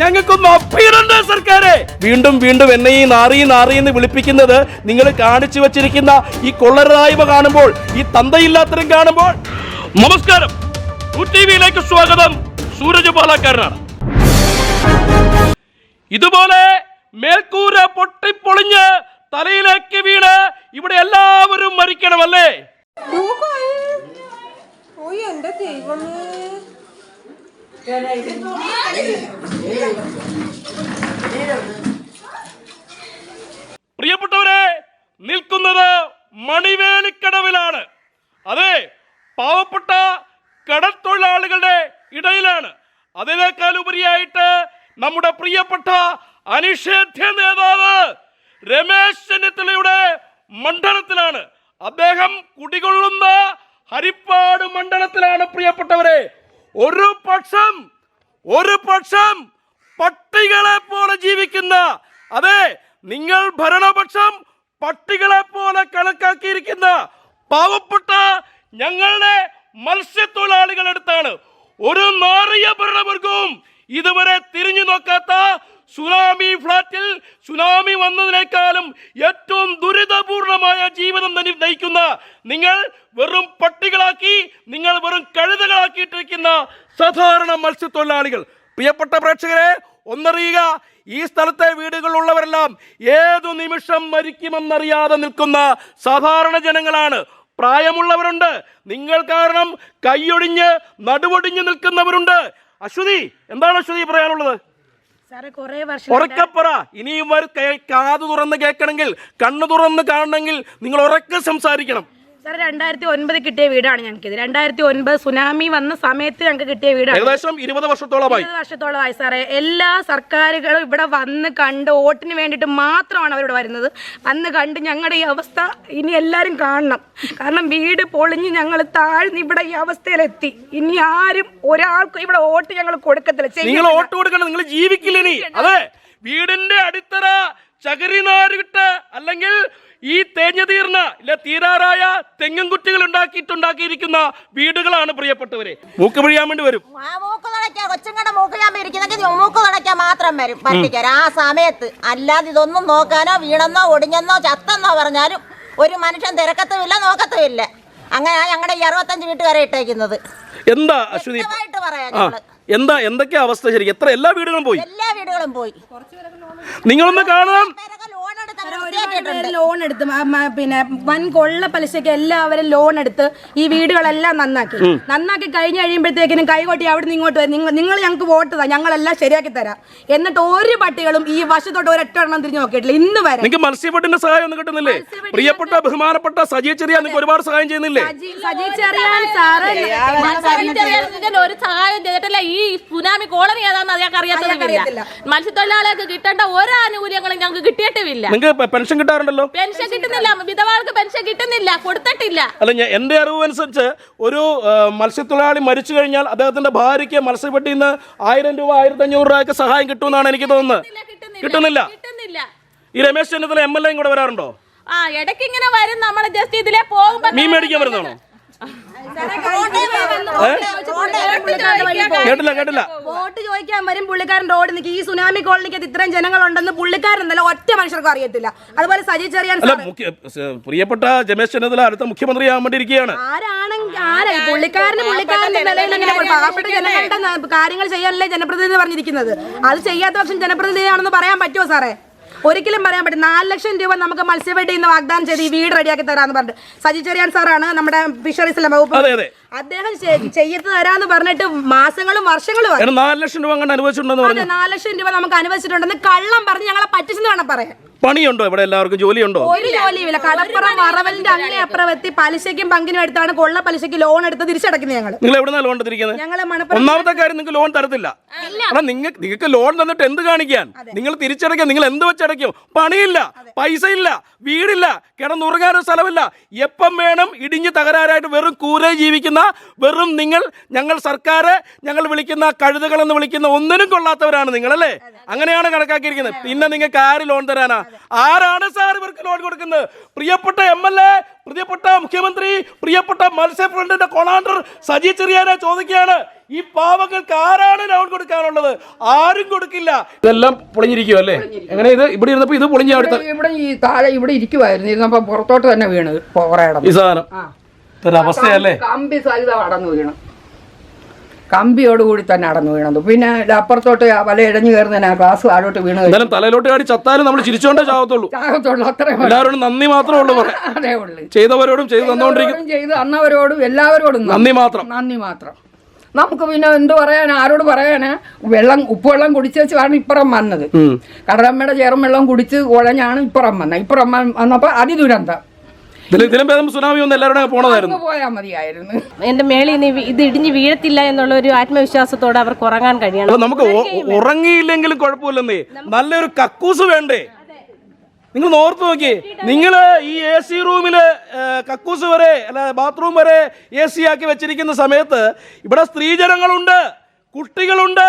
ഞങ്ങൾക്കൊന്ന് അഭീരണ്ട സർക്കാരെ. വീണ്ടും വീണ്ടും എന്നെ ഈ നാറി നാറി എന്ന് വിളിപ്പിക്കുന്നത് നിങ്ങൾ കാണിച്ചു വെച്ചിരിക്കുന്ന ഈ കൊള്ളരായ്മ കാണുമ്പോൾ ഈ തന്തയില്ലാത്തരം കാണുമ്പോൾ. നമസ്കാരം. ടി വിയിലേക്ക് സ്വാഗതം. സൂരജ് പാലക്കാരനാണ്. ഇതുപോലെ മേൽക്കൂര പൊട്ടിപ്പൊളിഞ്ഞ് തലയിലേക്ക് വീണ് ഇവിടെ എല്ലാവരും മരിക്കണമല്ലേ? ഓയ് എന്റെ ദൈവമേ. പ്രിയപ്പെട്ടവരെ നിൽക്കുന്നത് മണിവേലിക്കടവിലാണ്. അതെ പാവപ്പെട്ട കടൽ തൊഴിലാളികളുടെ ഇടയിലാണ്. അതിനേക്കാൾ ഉപരിയായിട്ട് നമ്മുടെ പ്രിയപ്പെട്ട അനിഷേധ്യ നേതാവ് രമേശ് ചെന്നിത്തലയുടെ മണ്ഡലത്തിലാണ്. അദ്ദേഹം കുടികൊള്ളുന്ന ഹരിപ്പാട് മണ്ഡലത്തിലാണ് പ്രിയപ്പെട്ടവരെ. ഒരു പക്ഷം ഒരു പക്ഷം പട്ടികളെ പോലെ ജീവിക്കുന്ന അതെ നിങ്ങൾ ഭരണപക്ഷം പട്ടികളെ പോലെ കണക്കാക്കിയിരിക്കുന്ന പാവപ്പെട്ട ഞങ്ങളുടെ മത്സ്യത്തൊഴിലാളികളെടുത്താണ്. ഒരു നാറിയ ഭരണവർഗവും ഇതുവരെ തിരിഞ്ഞു നോക്കാത്ത സുനാമി ഫ്ലാറ്റിൽ സുനാമി വന്നതിനേക്കാളും ഏറ്റവും ദുരിതപൂർണമായ ജീവിതം തന്നെ നയിക്കുന്ന നിങ്ങൾ വെറും പട്ടികളാക്കി നിങ്ങൾ വെറും കഴുതകളാക്കിയിട്ടിരിക്കുന്ന സാധാരണ മത്സ്യത്തൊഴിലാളികൾ. പ്രിയപ്പെട്ട പ്രേക്ഷകരെ ഒന്നറിയുക ഈ സ്ഥലത്തെ വീടുകളിലുള്ളവരെല്ലാം ഏതു നിമിഷം മരിക്കുമെന്നറിയാതെ നിൽക്കുന്ന സാധാരണ ജനങ്ങളാണ്. പ്രായമുള്ളവരുണ്ട്. നിങ്ങൾ കാരണം കൈയൊടിഞ്ഞ് നടുവൊടിഞ്ഞ് നിൽക്കുന്നവരുണ്ട്. അശ്വതി എന്താണ് അശ്വതി പറയാനുള്ളത്? ഉറക്കപ്പറ. ഇനിയും കാത് തുറന്ന് കേൾക്കണമെങ്കിൽ കണ്ണു തുറന്ന് കാണണമെങ്കിൽ നിങ്ങൾ ഉറക്കെ സംസാരിക്കണം. സാറേ രണ്ടായിരത്തി ഒൻപത് കിട്ടിയ വീടാണ് ഞങ്ങൾക്ക് ഇത് രണ്ടായിരത്തി ഒൻപത് സുനാമി വന്ന സമയത്ത് ഞങ്ങൾക്ക് കിട്ടിയ വീടാണ്. ഏകദേശം ഇരുപത് വർഷത്തോളമായി. ഇരുപത് വർഷത്തോളമായി സാറേ. എല്ലാ സർക്കാരുകളും ഇവിടെ വന്ന് കണ്ട് വോട്ടിന് വേണ്ടിയിട്ട് മാത്രമാണ് അവരിവിടെ വരുന്നത്. വന്ന് കണ്ട് ഞങ്ങളുടെ ഈ അവസ്ഥ ഇനി എല്ലാവരും കാണണം. കാരണം വീട് പൊളിഞ്ഞ് ഞങ്ങൾ താഴ്ന്ന് ഇവിടെ ഈ അവസ്ഥയിലെത്തി. ഇനി ആരും ഒരാൾക്കും ഇവിടെ വോട്ട് ഞങ്ങൾ കൊടുക്കത്തില്ല. നിങ്ങൾ വോട്ട് കൊടുക്കണം നിങ്ങൾ ജീവിക്കില്ല അതെ വീടിന്റെ അടിത്തറ ചകരിനാരിട്ട് അല്ലെങ്കിൽ ഈ തേഞ്ഞു തീർന്ന ഇല്ല തീരാറായ തെങ്ങും കുറ്റികൾ ഉണ്ടാക്കിയിട്ടുണ്ടാക്കിയിരിക്കുന്ന വീടുകളാണ് പ്രിയപ്പെട്ടവരെ. മൂക്ക് പിഴിയാൻ വേണ്ടി വരും. കൊച്ചുങ്ങളുടെ മൂക്ക് ഞാൻ ഇരിക്കുന്നെങ്കിൽ മൂക്ക് തുടയ്ക്കാൻ മാത്രം വരും. പറ്റിക്കാൻ ആ സമയത്ത് അല്ലാതെ ഇതൊന്നും നോക്കാനോ വീണെന്നോ ഒടിഞ്ഞെന്നോ ചത്തെന്നോ പറഞ്ഞാലും ഒരു മനുഷ്യൻ തിരക്കത്തുമില്ല നോക്കത്തുമില്ല. അങ്ങനെയാ ഞങ്ങളുടെ ഈ അറുപത്തഞ്ച് വീട്ടുകാരെ ഇട്ടേക്കുന്നത്. എന്താ അശ്വതി? പറയാം എന്താ എന്തൊക്കെയാ അവസ്ഥ ശരിക്കും? എത്ര എല്ലാ വീടുകളും പോയി? എല്ലാ വീടുകളും പോയി. നിങ്ങളൊന്ന് കാണാം ലോൺ എടുത്ത് പിന്നെ വൻ കൊള്ള പലിശയ്ക്ക് എല്ലാവരും ലോൺ എടുത്ത് ഈ വീടുകളെല്ലാം നന്നാക്കി. നന്നാക്കി കഴിഞ്ഞ് കഴിയുമ്പോഴത്തേക്കിനും കൈകോട്ടി അവിടെ നിന്ന് ഇങ്ങോട്ട് വരും. നിങ്ങൾ നിങ്ങൾ ഞങ്ങൾക്ക് വോട്ട് താ ഞങ്ങളെല്ലാം ശരിയാക്കി തരാം. എന്നിട്ട് ഒരു പട്ടികളും ഈ വശത്തോട്ട് ഒരൊറ്റ എണ്ണം തിരിഞ്ഞു നോക്കിയിട്ടില്ല. ഇന്ന് വരെ. നിങ്ങൾക്ക് മത്സ്യബോട്ടിന്റെ സഹായം ഒന്നും കിട്ടുന്നില്ലേ? പ്രിയപ്പെട്ട ബഹുമാനപ്പെട്ട സജി ചെറിയ നിങ്ങൾക്ക് ഒരുപാട് സഹായം ചെയ്യുന്നില്ലേ? സജി- ചെറിയാൻ സാറ് ഒരു സഹായം ചെയ്തിട്ടില്ല. ഈ സുനാമി കോളനി ഏതാണെന്ന് ഞങ്ങൾക്ക് അറിയാത്തില്ല. മത്സ്യത്തൊഴിലാളികൾക്ക് കിട്ടേണ്ട ഒരു ആനുകൂല്യങ്ങളും ഞങ്ങൾക്ക് കിട്ടിയിട്ടില്ല. നിങ്ങൾക്ക് പെൻഷൻ കിട്ടാറുണ്ടല്ലോ? പെൻഷൻ കിട്ടുന്നില്ല. വിധവകൾക്ക് പെൻഷൻ കിട്ടുന്നില്ല. കൊടുത്തിട്ടില്ല. അല്ല ഞാൻ എന്റെ അറിവ് അനുസരിച്ച് ഒരു മത്സ്യത്തൊഴിലാളി മരിച്ചു കഴിഞ്ഞാൽ അദ്ദേഹത്തിന്റെ ഭാര്യയ്ക്ക് മത്സ്യപ്പെട്ടി നിന്ന് ആയിരം രൂപ ആയിരത്തി അഞ്ഞൂറ് രൂപയൊക്കെ സഹായം കിട്ടുമെന്നാണ് എനിക്ക് തോന്നുന്നത്. കിട്ടുന്നില്ല ഈ രമേശ് ചെന്നിത്തല എം എൽ എയും കൂടെ വരാറുണ്ടോ? ആ ഇടയ്ക്ക് ഇങ്ങനെ വരും. നമ്മൾ ജസ്റ്റ് ഇതിലെ പോകുമ്പോ മീൻ മേടിക്കാൻ വരുന്നതാണോ? കേട്ടില്ല കേട്ടില്ല. വോട്ട് ചോദിക്കാൻ വരും പുള്ളിക്കാരൻ റോഡ് നിൽക്കും. ഈ സുനാമി കോളനിക്ക് ഇത്രയും ജനങ്ങളുണ്ടെന്ന് പുള്ളിക്കാരൻ എന്നല്ല ഒറ്റ മനുഷ്യർക്കും അറിയത്തില്ല. അതുപോലെ സജി ചെറിയാൻ പ്രിയപ്പെട്ട രമേശ് ചെന്നിത്തല അടുത്ത മുഖ്യമന്ത്രിയാകാൻ വേണ്ടി ഇരിക്കുകയാണ് ആരാണ് ആരാ പുള്ളിക്കാരന് പുള്ളിക്കാരന്റെ നിലയിൽ എങ്ങനെ പോയി? പാവപ്പെട്ട ജനങ്ങളുടെ കാര്യങ്ങൾ ചെയ്യാനല്ലേ ജനപ്രതിനിധി പറഞ്ഞിരിക്കുന്നത്. അത് ചെയ്യാത്ത പക്ഷം ജനപ്രതിനിധിയാണെന്ന് പറയാൻ പറ്റുമോ സാറേ? ഒരിക്കലും പറയാൻ പറ്റും നാല് ലക്ഷം രൂപ നമുക്ക് മത്സ്യവെട്ടിയിൽ നിന്ന് വാഗ്ദാനം ചെയ്ത് ഈ വീട് റെഡിയാക്കി തരാന്ന് പറഞ്ഞിട്ട്. സജി ചെറിയാൻ സാറാണ് നമ്മുടെ ഫിഷറീസിലെ വകുപ്പ്. അദ്ദേഹം ചെയ്ത് തരാന്ന് പറഞ്ഞിട്ട് മാസങ്ങളും വർഷങ്ങളും നാല് ലക്ഷം രൂപ അനുവദിച്ചിട്ടുണ്ടെന്ന് പറഞ്ഞു. നാല് ലക്ഷം രൂപ നമുക്ക് അനുവദിച്ചിട്ടുണ്ടെന്ന് കള്ളം പറഞ്ഞ് ഞങ്ങളെ പറ്റിച്ചെന്ന് വേണം പറയാൻ. പണിയുണ്ടോ ഇവിടെ എല്ലാവർക്കും? ജോലിയുണ്ടോ? ഒരു ജോലിയുമില്ല. കടപ്പുറം വറവലിന്റെ അങ്ങേ അപ്പുറം എത്തി പലിശയ്ക്കും പങ്കിനും എടുത്താണ് കൊള്ള പലിശയ്ക്ക് ലോൺ എടുത്ത് തിരിച്ചടക്കുന്നത് ഞങ്ങൾ നിങ്ങൾ എവിടെ ലോൺ എടുത്തിരിക്കുന്നത്? ഞങ്ങൾ മണപ്പുറം ഒന്നാമത്തെ കാര്യം നിങ്ങൾക്ക് ലോൺ തരത്തില്ല. കാരണം നിങ്ങൾക്ക് നിങ്ങൾക്ക് ലോൺ തന്നിട്ട് എന്ത് കാണിക്കാൻ? നിങ്ങൾ തിരിച്ചടയ്ക്കാൻ നിങ്ങൾ എന്ത് വെച്ചടയ്ക്കും? പണിയില്ല പൈസ ഇല്ല വീടില്ല കിടന്നുറങ്ങാനൊരു സ്ഥലമില്ല. എപ്പം വേണം ഇടിഞ്ഞ് തകരാറായിട്ട് വെറും കൂരെ ജീവിക്കുന്ന വെറും നിങ്ങൾ ഞങ്ങൾ സർക്കാർ ഞങ്ങൾ വിളിക്കുന്ന കഴുതകളെന്ന് വിളിക്കുന്ന ഒന്നിനും കൊള്ളാത്തവരാണ് നിങ്ങളല്ലേ? അങ്ങനെയാണ് കണക്കാക്കിയിരിക്കുന്നത്. പിന്നെ നിങ്ങൾക്ക് ആര് ലോൺ തരാനാ? ആരാണ് സാർ ഇവർക്ക് ലോൺ കൊടുക്കുന്നത്? പ്രിയപ്പെട്ട എം എൽ എ പ്രിയപ്പെട്ട മുഖ്യമന്ത്രി പ്രിയപ്പെട്ട മത്സ്യഫണ്ടിന്റെ കൊണാണ്ടർ സജി ചെറിയാനെ ചോദിക്കുകയാണ്. ഈ പാവങ്ങൾക്ക് ആരാണ് ലോൺ കൊടുക്കാനുള്ളത്? ആരും കൊടുക്കില്ല. ഇതെല്ലാം പൊളിഞ്ഞിരിക്കും അല്ലേ? എങ്ങനെ ഇത്? ഇവിടെ ഇരുന്നപ്പോ ഇത് പൊളിഞ്ഞ ഇവിടെ ഈ താഴെ ഇവിടെ ഇരിക്കുവായിരുന്നു. ഇരുന്നപ്പോ പുറത്തോട്ട് തന്നെ വീണ് കുറെ ഈ സാധനം. അവസ്ഥയല്ലേ കമ്പി സഹിതം അടന്നു വീണു. കമ്പിയോട് കൂടി തന്നെ അടന്നു വീണത്. പിന്നെ അപ്പുറത്തോട്ട് വല ഇഴഞ്ഞു കയറുന്നതിന് ആ ഗ്ലാസ് താഴോട്ട് വീണ് എന്തായാലും തലയിലോട്ട് ആടി ചത്താലും നമ്മൾ ചിരിച്ചോണ്ടേ ചാവത്തുള്ളൂ ചാകത്തുള്ളൂ അത്രയും എല്ലാവരോടും നന്ദി മാത്രമേ ഉള്ളൂ അതേ ഉള്ളൂ. ചെയ്തവരോടും ചെയ്തു തന്നുകൊണ്ടിരിക്കും എല്ലാവരോടും ചെയ്ത് അന്നവരോടും എല്ലാവരോടും നന്ദി. മാത്രം. നന്ദി മാത്രം. നമുക്ക് പിന്നെ എന്ത് പറയാനാ? ആരോട് പറയാനാ? വെള്ളം ഉപ്പുവെള്ളം കുടിച്ചേച്ചാണ് ഇപ്പുറം വന്നത്. കടലമ്മയുടെ ചേറും വെള്ളം കുടിച്ച് കുഴഞ്ഞാണ് ഇപ്പുറം വന്നത്. ഇപ്പുറം വന്നപ്പോൾ വന്നപ്പോ അതിദുരന്തം. ഇതിലും ഭേദം സുനാമി ഒന്ന് എല്ലാവരുടെ പോണതായിരുന്നു. പോയാൽ മതിയായിരുന്നു. എന്റെ മേളിൽ നിന്ന് ഇത് ഇടിഞ്ഞ് വീഴത്തില്ല എന്നുള്ള ഒരു ആത്മവിശ്വാസത്തോടെ അവർക്ക് ഉറങ്ങാൻ കഴിയണം. നമുക്ക് ഉറങ്ങിയില്ലെങ്കിലും കുഴപ്പമില്ലെന്നേ. നല്ലൊരു കക്കൂസ് വേണ്ടേ? നിങ്ങൾ ഓർത്ത് നോക്കിയേ. നിങ്ങൾ ഈ എ സി റൂമിൽ കക്കൂസ് വരെ അല്ല ബാത്റൂം വരെ എ സി ആക്കി വെച്ചിരിക്കുന്ന സമയത്ത് ഇവിടെ സ്ത്രീജനങ്ങളുണ്ട് കുട്ടികളുണ്ട്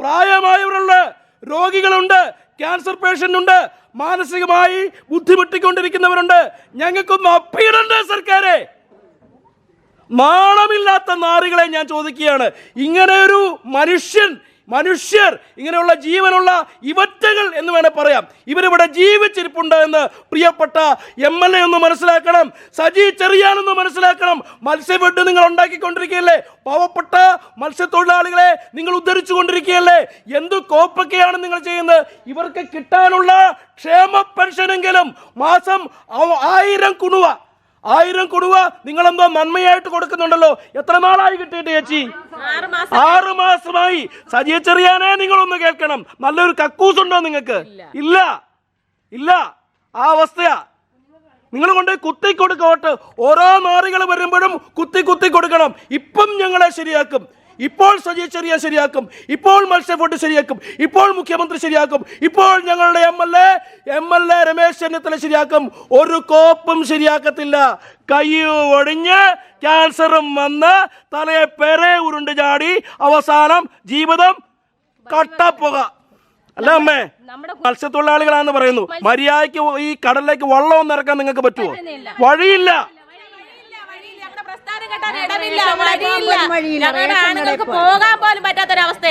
പ്രായമായവരുണ്ട് രോഗികളുണ്ട് ക്യാൻസർ പേഷ്യന്റ് ഉണ്ട് മാനസികമായി ബുദ്ധിമുട്ടിക്കൊണ്ടിരിക്കുന്നവരുണ്ട്. ഞങ്ങൾക്കൊന്ന് അപ്പീടണ്ട സർക്കാരെ? നാണമില്ലാത്ത നാറികളെ ഞാൻ ചോദിക്കുകയാണ്. ഇങ്ങനെ ഒരു മനുഷ്യൻ മനുഷ്യർ ഇങ്ങനെയുള്ള ജീവനുള്ള ഇവറ്റകൾ എന്ന് വേണേൽ പറയാം. ഇവരിവിടെ ജീവിച്ചിരിപ്പുണ്ട് എന്ന് പ്രിയപ്പെട്ട എം എൽ എ ഒന്ന് മനസ്സിലാക്കണം സജി ചെറിയാണെന്ന് മനസ്സിലാക്കണം. മത്സ്യബെഡ് നിങ്ങൾ ഉണ്ടാക്കിക്കൊണ്ടിരിക്കുകയല്ലേ? പാവപ്പെട്ട മത്സ്യത്തൊഴിലാളികളെ നിങ്ങൾ ഉദ്ധരിച്ചു കൊണ്ടിരിക്കുകയല്ലേ എന്ത് കോപ്പൊക്കെയാണ് നിങ്ങൾ ചെയ്യുന്നത്? ഇവർക്ക് കിട്ടാനുള്ള ക്ഷേമ പെൻഷനെങ്കിലും മാസം ആയിരം കുണുവ. ആയിരം കൊടുവ നിങ്ങളെന്തോ നന്മയായിട്ട് കൊടുക്കുന്നുണ്ടല്ലോ. എത്ര നാളായി കിട്ടിയിട്ട് ചേച്ചി? ആറ് മാസം. ആറ് മാസമായി. സജിയ ചെറിയാനെ നിങ്ങളൊന്ന് കേൾക്കണം. നല്ലൊരു കക്കൂസ് ഉണ്ടോ നിങ്ങൾക്ക്? ഇല്ല. ഇല്ല. ആ അവസ്ഥയാ. നിങ്ങൾ കൊണ്ട് കുത്തി കൊടുക്കോട്ട് ഓരോ നാറികൾ വരുമ്പോഴും കുത്തി കുത്തി കൊടുക്കണം. ഇപ്പം ഞങ്ങളെ ശരിയാക്കും. ഇപ്പോൾ സജി ചെറിയ ശരിയാക്കും. ഇപ്പോൾ മത്സ്യഫണ്ട് ശരിയാക്കും. ഇപ്പോൾ മുഖ്യമന്ത്രി ശരിയാക്കും. ഇപ്പോൾ ഞങ്ങളുടെ M L A M L A Ramesh Chennithala ശരിയാക്കും. ഒരു കോപ്പും ശരിയാക്കത്തില്ല. കൈ ഒടിഞ്ഞ് ക്യാൻസറും വന്ന് തലയെ പെരെ ഉരുണ്ട് ചാടി അവസാനം ജീവിതം കട്ടപ്പുക. അല്ല അമ്മേ? മത്സ്യത്തൊഴിലാളികളാണെന്ന് പറയുന്നു. മര്യാദയ്ക്ക് ഈ കടലിലേക്ക് വള്ളം നിറക്കാൻ നിങ്ങൾക്ക് പറ്റുമോ വഴിയില്ല.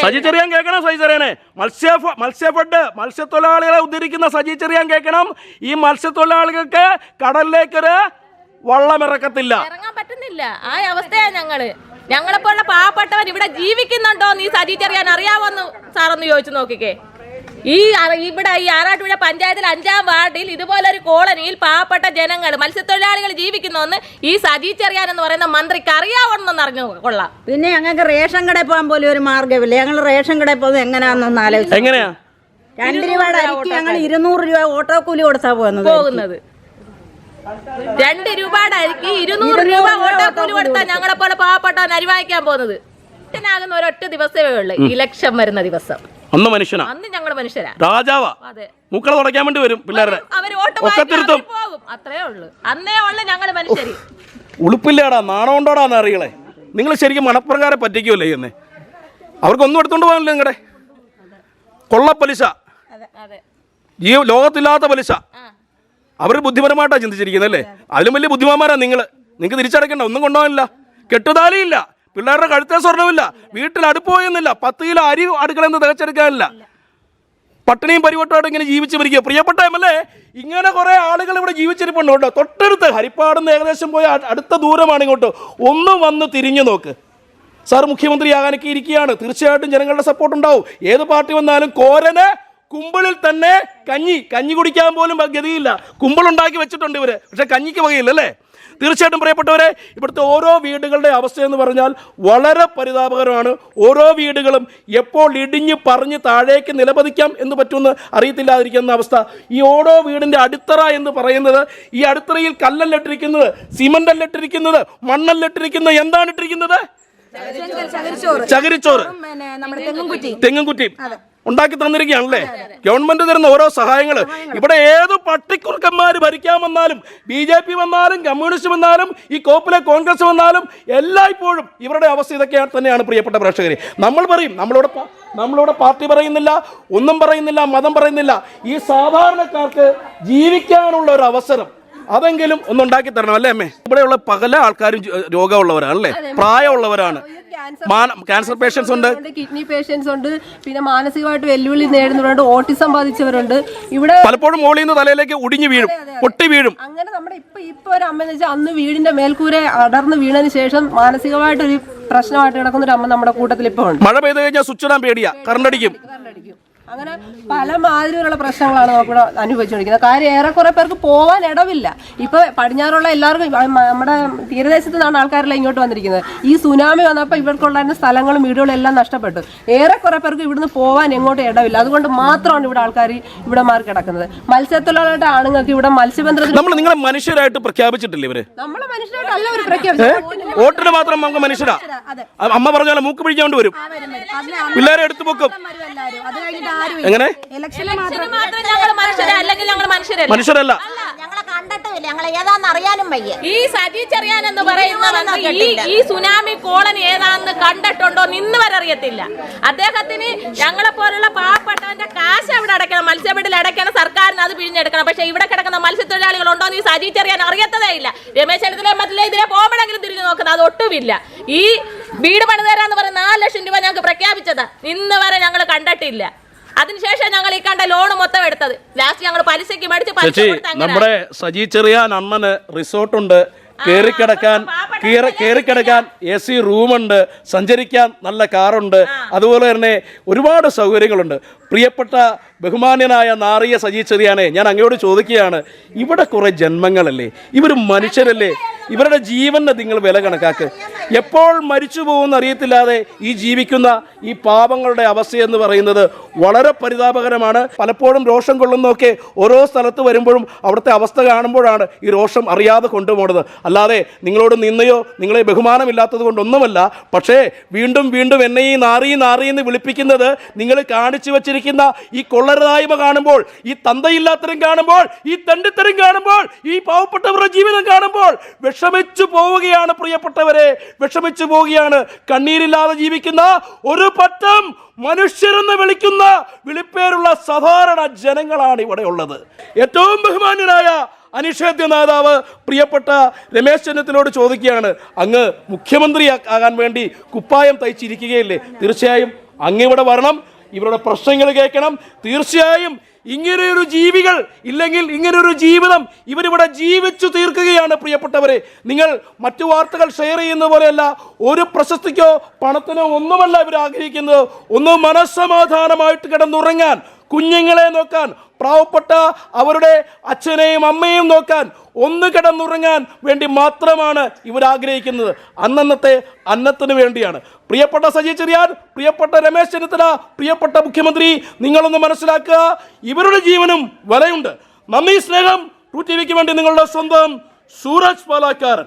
സജി ചെറിയാൻ കേൾക്കണം സജി ചെറിയാനെ. മത്സ്യ മത്സ്യഫെഡ് മത്സ്യത്തൊഴിലാളികളെ ഉദ്ധരിക്കുന്ന സജി ചെറിയാൻ കേൾക്കണം. ഈ മത്സ്യത്തൊഴിലാളികൾക്ക് കടലിലേക്കൊരു വള്ളം ഇറക്കത്തില്ല ഇറങ്ങാൻ പറ്റുന്നില്ല. ആ അവസ്ഥയാണ് ഞങ്ങൾ. ഞങ്ങളെപ്പോലുള്ള പാവപ്പെട്ടവർ ഇവിടെ ജീവിക്കുന്നുണ്ടോ നീ സജി ചെറിയാൻ അറിയാവോന്ന് സാറൊന്ന് ചോദിച്ചു നോക്കിക്കേ. ഈ ഇവിടെ ഈ ആറാട്ടുപുഴ പഞ്ചായത്തിൽ അഞ്ചാം വാർഡിൽ ഇതുപോലൊരു കോളനിയിൽ പാവപ്പെട്ട ജനങ്ങൾ മത്സ്യത്തൊഴിലാളികൾ ജീവിക്കുന്നുവെന്ന് ഈ സജി ചെറിയാൻ എന്ന് പറയുന്ന മന്ത്രിക്ക് അറിയാവണമെന്ന് അറിഞ്ഞു. കൊള്ളാം. പിന്നെ ഞങ്ങൾക്ക് റേഷൻ കടയിൽ പോകാൻ പോലും ഒരു മാർഗമില്ല. ഞങ്ങൾ റേഷൻ കടയിൽ പോകുന്നത് എങ്ങനെയാണെന്നൊന്ന് ആലോചിച്ചു എങ്ങനെയാ? രണ്ട് രൂപയുടെ അരിക്ക് ഞങ്ങൾ ഇരുന്നൂറ് രൂപ ഓട്ടോ കൂലി കൊടുത്താ പോകുന്നത് പോകുന്നത്. രണ്ട് രൂപയുടെ അരിക്ക് ഇരുന്നൂറ് രൂപ ഓട്ടോ കൂലി കൊടുത്താൽ ഞങ്ങളെ പോലെ പാവപ്പെട്ടവൻ അരി വാങ്ങിക്കാൻ പോകുന്നത്. ഒരൊറ്റ ദിവസമേ ഉള്ളൂ ഇലക്ഷൻ വരുന്ന ദിവസം. അന്ന് മനുഷ്യനാ. അന്ന് ഞങ്ങൾ മനുഷ്യരാ. രാജാവാ. മൂക്കള തുടയ്ക്കാൻ വേണ്ടി വരും പിള്ളേരുടെ. ഒക്കെ തിരുത്തും അത്രേ ഉള്ളൂ. അന്നേ ഉള്ളു മനുഷ്യര്. ഉളുപ്പില്ലേടാ നിങ്ങൾ ശരിക്കും മണപ്രകാരം പറ്റിക്കുമല്ലേ ചെയ്യുന്നേ അവർക്കൊന്നും എടുത്തോണ്ട് പോകാനില്ല നിങ്ങളുടെ കൊള്ളപ്പലിശ ഈ ലോകത്തില്ലാത്ത പലിശ. അവർ ബുദ്ധിപരമായിട്ടാണ് ചിന്തിച്ചിരിക്കുന്നത് അല്ലേ അതിലും വലിയ ബുദ്ധിമാന്മാരാണ് നിങ്ങൾ നിങ്ങൾക്ക് തിരിച്ചടയ്ക്കണ്ട ഒന്നും കൊണ്ടുപോകാനില്ല. കെട്ടുതാലിയില്ല. പിള്ളേരുടെ കഴുത്തെ സ്വർണമില്ല വീട്ടിൽ അടുപ്പ് പോയെന്നില്ല പത്ത് കിലോ അരി അടുക്കളയിൽ നിന്ന് തികച്ചെടുക്കാനില്ല. പട്ടിണിയും പരിവട്ടമായിട്ട് ഇങ്ങനെ ജീവിച്ചു മരിക്കുക. പ്രിയപ്പെട്ട എം എൽ എ ഇങ്ങനെ കുറെ ആളുകൾ ഇവിടെ ജീവിച്ചിരിപ്പുണ്ട് കേട്ടോ. തൊട്ടടുത്ത് ഹരിപ്പാടുന്ന് ഏകദേശം പോയ അടുത്ത ദൂരമാണ് ഇങ്ങോട്ട്. ഒന്ന് വന്ന് തിരിഞ്ഞു നോക്ക്. സാർ മുഖ്യമന്ത്രിയാകാനൊക്കെ ഇരിക്കുകയാണ്. തീർച്ചയായിട്ടും ജനങ്ങളുടെ സപ്പോർട്ട് ഉണ്ടാവും. ഏത് പാർട്ടി വന്നാലും കോരന് കുമ്പിളിൽ തന്നെ കഞ്ഞി കഞ്ഞി കുടിക്കാൻ പോലും ഗതിയില്ല. കുമ്പിളുണ്ടാക്കി വെച്ചിട്ടുണ്ട് ഇവർ. പക്ഷെ കഞ്ഞിക്ക് വകയില്ല അല്ലേ? തീർച്ചയായിട്ടും പ്രിയപ്പെട്ടവരെ ഇവിടുത്തെ ഓരോ വീടുകളുടെ അവസ്ഥ എന്ന് പറഞ്ഞാൽ വളരെ പരിതാപകരമാണ്. ഓരോ വീടുകളും എപ്പോൾ ഇടിഞ്ഞ് പറഞ്ഞ് താഴേക്ക് നിലപതിക്കാം എന്ന് പറ്റുമെന്ന് അറിയത്തില്ലാതിരിക്കുന്ന അവസ്ഥ. ഈ ഓരോ വീടിന്റെ അടിത്തറ എന്ന് പറയുന്നത് ഈ അടിത്തറയിൽ കല്ലല്ലിട്ടിരിക്കുന്നത് സിമെന്റ് സിമന്റ് മണ്ണല്ലിട്ടിരിക്കുന്നത് എന്താണ് ഇട്ടിരിക്കുന്നത് ചകിരിച്ചോറ്. ചകിരിച്ചോറ് ഉണ്ടാക്കി തന്നിരിക്കുകയാണല്ലേ? ഗവൺമെന്റ് തരുന്ന ഓരോ സഹായങ്ങൾ. ഇവിടെ ഏത് പട്ടിക്കുറുക്കന്മാർ ഭരിക്കാൻ വന്നാലും ബി ജെ പി വന്നാലും കമ്മ്യൂണിസ്റ്റ് വന്നാലും ഈ കോപ്പിലെ കോൺഗ്രസ് വന്നാലും എല്ലായ്പ്പോഴും ഇവരുടെ അവസ്ഥ ഇതൊക്കെ തന്നെയാണ് പ്രിയപ്പെട്ട പ്രേക്ഷകരെ. നമ്മൾ പറയും നമ്മളോട് നമ്മളോട് നമ്മളിവിടെ പാർട്ടി പറയുന്നില്ല ഒന്നും പറയുന്നില്ല മതം പറയുന്നില്ല. ഈ സാധാരണക്കാർക്ക് ജീവിക്കാനുള്ള ഒരു അവസരം അതെങ്കിലും ഒന്നുണ്ടാക്കി തരണം അല്ലേ അമ്മേ? ഇവിടെയുള്ള പല ആൾക്കാരും രോഗമുള്ളവരാണ് അല്ലേ? പ്രായമുള്ളവരാണ്. ക്യാൻസർ പേഷ്യൻസ് ഉണ്ട് കിഡ്നി പേഷ്യൻസ് ഉണ്ട് പിന്നെ മാനസികമായിട്ട് വെല്ലുവിളി നേരിടുന്നവരുണ്ട് ഓട്ടിസം ബാധിച്ചവരുണ്ട്. ഇവിടെ പലപ്പോഴും മുകളിൽ നിന്ന് തലയിലേക്ക് ഒടിഞ്ഞു വീഴും പൊട്ടി വീഴും. അങ്ങനെ നമ്മുടെ ഇപ്പൊ ഇപ്പൊ ഒരു അമ്മ എന്ന് വെച്ചാൽ അന്ന് വീടിന്റെ മേൽക്കൂര അടർന്ന് വീണതിന് ശേഷം മാനസികമായിട്ടൊരു പ്രശ്നമായിട്ട് കിടക്കുന്ന ഒരു അമ്മ നമ്മുടെ കൂട്ടത്തിൽ ഇപ്പൊ ഉണ്ട്. മഴ പെയ്ത് കഴിഞ്ഞാൽ സ്വിച്ച് ഇടാൻ പേടിയാ കറണ്ട് അടിക്കും കണ്ടടിക്കും. അങ്ങനെ പല മാതിരിയുള്ള പ്രശ്നങ്ങളാണ് നമുക്കിവിടെ അനുഭവിച്ചുകൊണ്ടിരിക്കുന്നത് കാര്യം ഏറെക്കുറെ പേർക്ക് പോകാൻ ഇടവില്ല. ഇപ്പൊ പടിഞ്ഞാറുള്ള എല്ലാവർക്കും നമ്മുടെ തീരദേശത്ത് നിന്നാണ് ആൾക്കാരെല്ലാം ഇങ്ങോട്ട് വന്നിരിക്കുന്നത്. ഈ സുനാമി വന്നപ്പോൾ ഇവർക്കുള്ള സ്ഥലങ്ങളും വീടുകളും എല്ലാം നഷ്ടപ്പെട്ടു. ഏറെക്കുറെ പേർക്ക് ഇവിടുന്ന് പോകാൻ എങ്ങോട്ടും ഇടവില്ല. അതുകൊണ്ട് മാത്രമാണ് ഇവിടെ ആൾക്കാർ ഇവിടെ മാറി കിടക്കുന്നത്. മത്സ്യത്തൊഴിലാളികളുടെ ആണുങ്ങൾക്ക് ഇവിടെ മത്സ്യബന്ധനത്തിന് നമ്മൾ നിങ്ങളെ മനുഷ്യരായിട്ട് പ്രഖ്യാപിച്ചിട്ടില്ല ഇവർ? നമ്മളെ മനുഷ്യരായിട്ടല്ല പ്രഖ്യാപിച്ചത്. വോട്ടിന് മാത്രം നമുക്ക് മനുഷ്യരാ. അമ്മ പറഞ്ഞ പോലെ മൂക്ക് പിഴിഞ്ഞോണ്ട് വരും. പിള്ളേരെ എടുത്തു പൊക്കും. അത് കഴിഞ്ഞിട്ട് എങ്ങനെ? ഇലക്ഷന് മാത്രം. മാത്രം മനുഷ്യരെ അല്ലെങ്കിൽ ഞങ്ങൾ മനുഷ്യരല്ല? മനുഷ്യരല്ല. ഞങ്ങളെ കണ്ടിട്ടുമില്ല ഞങ്ങളെ ഏതാന്ന് അറിയാനും വയ്യ. ഈ എന്ന് സുനാമി കോളനി ഏതാന്ന് കണ്ടിട്ടുണ്ടോ നിന്ന് വരെ അറിയത്തില്ല. അദ്ദേഹത്തിന് ഞങ്ങളെ പോലുള്ള പാവപ്പെട്ടവന്റെ കാശ് അവിടെ അടയ്ക്കണം? മത്സ്യബിഡിൽ അടയ്ക്കണം സർക്കാരിന് അത് പിഴിഞ്ഞെടുക്കണം. പക്ഷെ ഇവിടെ കിടക്കുന്ന മത്സ്യത്തൊഴിലാളികൾ ഉണ്ടോ എന്ന് ഈ സജി ചെറിയാൻ അറിയത്തതേ ഇല്ല. രമേശ് ചെന്നിത്തല മറ്റില്ല ഇതിനെ പോകുമ്പോഴെങ്കിലും തിരിഞ്ഞു നോക്കുന്നത് അത് ഒട്ടുമില്ല. ഈ വീട് പണിതരാന്ന് പറഞ്ഞ നാല് ലക്ഷം രൂപ ഞങ്ങൾക്ക് പ്രഖ്യാപിച്ചതാ. ഇന്ന് വരെ ഞങ്ങൾ കണ്ടിട്ടില്ല. അതിനുശേഷം ഞങ്ങൾ ഈ കണ്ട ലോൺ മൊത്തം എടുത്തത്. ലാസ്റ്റ് ഞങ്ങൾ പലിശയ്ക്ക് മേടിച്ച് പലിശ ചേച്ചി കൊടുത്ത് അങ്ങനെ. നമ്മുടെ സജി ചെറിയാൻ അണ്ണന് റിസോർട്ടുണ്ട് കേറിക്കിടക്കാൻ കീറ- കേറിക്കിടക്കാൻ എ സി റൂമുണ്ട് സഞ്ചരിക്കാൻ നല്ല കാറുണ്ട് അതുപോലെ തന്നെ ഒരുപാട് സൗകര്യങ്ങളുണ്ട്. പ്രിയപ്പെട്ട ബഹുമാന്യനായ നാറിയ സജി ചെറിയാനെ ഞാൻ അങ്ങയോട് ചോദിക്കുകയാണ് ഇവിടെ കുറേ ജന്മങ്ങളല്ലേ? ഇവർ മനുഷ്യരല്ലേ? ഇവരുടെ ജീവൻ നിങ്ങൾ വില കണക്കാക്ക്. എപ്പോൾ മരിച്ചു പോകുമെന്ന് അറിയത്തില്ലാതെ ഈ ജീവിക്കുന്ന ഈ പാപങ്ങളുടെ അവസ്ഥയെന്ന് പറയുന്നത് വളരെ പരിതാപകരമാണ്. പലപ്പോഴും രോഷം കൊള്ളുന്നൊക്കെ ഓരോ സ്ഥലത്ത് വരുമ്പോഴും അവിടുത്തെ അവസ്ഥ കാണുമ്പോഴാണ് ഈ രോഷം അറിയാതെ കൊണ്ടുപോകുന്നത്. അല്ലാതെ നിങ്ങളോട് നിന്നയോ നിങ്ങളെ ബഹുമാനമില്ലാത്തത് കൊണ്ടൊന്നുമല്ല. പക്ഷേ വീണ്ടും വീണ്ടും എന്നെ ഈ നാറി നാറി എന്ന് വിളിപ്പിക്കുന്നത് നിങ്ങൾ കാണിച്ചു വച്ചിരിക്കുന്ന ഈ കൊള്ളരുതായ്മ കാണുമ്പോൾ ഈ തന്തയില്ലാത്തരം കാണുമ്പോൾ ഈ തണ്ടിത്തരം കാണുമ്പോൾ ഈ പാവപ്പെട്ടവരുടെ ജീവിതം കാണുമ്പോൾ വിഷമിച്ചു പോവുകയാണ് പ്രിയപ്പെട്ടവരെ. വിഷമിച്ചു പോവുകയാണ്. കണ്ണീരില്ലാതെ ജീവിക്കുന്ന ഒരു പറ്റം മനുഷ്യരെന്ന് വിളിക്കുന്ന വിളിപ്പേരുള്ള സാധാരണ ജനങ്ങളാണ് ഇവിടെ ഉള്ളത്. ഏറ്റവും ബഹുമാന്യനായ അനിഷേധ്യ നേതാവ് പ്രിയപ്പെട്ട രമേശ് ചെന്നിത്തലോട് ചോദിക്കുകയാണ് അങ്ങ് മുഖ്യമന്ത്രി ആകാൻ വേണ്ടി കുപ്പായം തയ്ച്ചിരിക്കുകയില്ലേ? തീർച്ചയായും അങ്ങ് ഇവിടെ വരണം. ഇവരുടെ പ്രശ്നങ്ങൾ കേൾക്കണം. തീർച്ചയായും ഇങ്ങനെയൊരു ജീവികൾ ഇല്ലെങ്കിൽ ഇങ്ങനെയൊരു ജീവിതം ഇവരിവിടെ ജീവിച്ചു തീർക്കുകയാണ് പ്രിയപ്പെട്ടവരെ. നിങ്ങൾ മറ്റു വാർത്തകൾ ഷെയർ ചെയ്യുന്ന പോലെയല്ല ഒരു പ്രശസ്തിക്കോ പണത്തിനോ ഒന്നുമല്ല ഇവർ ആഗ്രഹിക്കുന്നത്. ഒന്ന് മനസ്സമാധാനമായിട്ട് കിടന്നുറങ്ങാൻ കുഞ്ഞുങ്ങളെ നോക്കാൻ പ്രാവപ്പെട്ട അവരുടെ അച്ഛനെയും അമ്മയും നോക്കാൻ ഒന്ന് കിടന്നുറങ്ങാൻ വേണ്ടി മാത്രമാണ് ഇവർ ആഗ്രഹിക്കുന്നത്. അന്നന്നത്തെ അന്നത്തിന് വേണ്ടിയാണ്. പ്രിയപ്പെട്ട സജി ചെറിയാൻ പ്രിയപ്പെട്ട രമേശ് ചെന്നിത്തല പ്രിയപ്പെട്ട മുഖ്യമന്ത്രി നിങ്ങളൊന്ന് മനസ്സിലാക്കുക ഇവരുടെ ജീവനും വിലയുണ്ട്. നന്ദി സ്നേഹം ടു ടി വിക്ക് വേണ്ടി നിങ്ങളുടെ സ്വന്തം സൂരജ് പാലാക്കാരൻ.